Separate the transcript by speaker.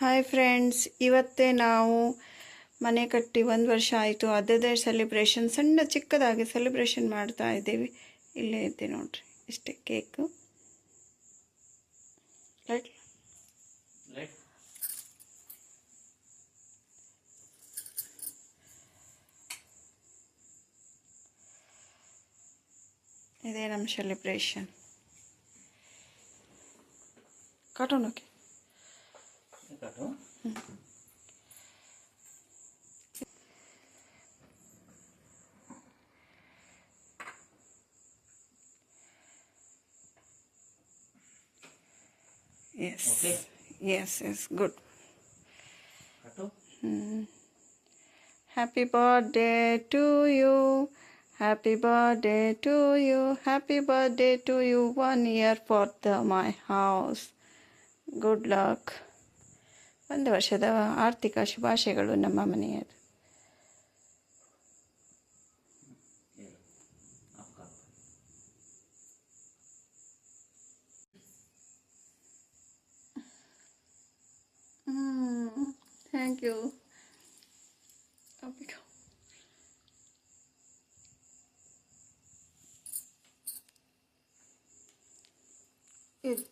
Speaker 1: Hi friends ಇವತ್ತೇ ನಾವು ಮನೆ ಕಟ್ಟಿ ಒಂದು ವರ್ಷ ಆಯಿತು. ಅದೇ ಸೆಲೆಬ್ರೇಷನ್ ಸಣ್ಣ ಚಿಕ್ಕದಾಗಿ ಸೆಲೆಬ್ರೇಷನ್ ಮಾಡ್ತಾ ಇದ್ದೀವಿ. ಇಲ್ಲೇ ಇದ್ದೆ ನೋಡ್ರಿ ಇಷ್ಟೇ ಕೇಕು ಇದೇ ನಮ್ಮ celebration ಕಾಟೋನ್ okay
Speaker 2: cut
Speaker 1: yes
Speaker 2: Okay.
Speaker 1: Yes, yes, good.
Speaker 2: Hmm.
Speaker 1: Happy birthday to you. Happy birthday to you. Happy birthday to you. One year for the my house. Good luck. ಒಂದು ವರ್ಷದ ಆರ್ಥಿಕ ಶುಭಾಶಯಗಳು ನಮ್ಮ ಮನೆಯದು
Speaker 2: Thank you.
Speaker 1: Up we go. It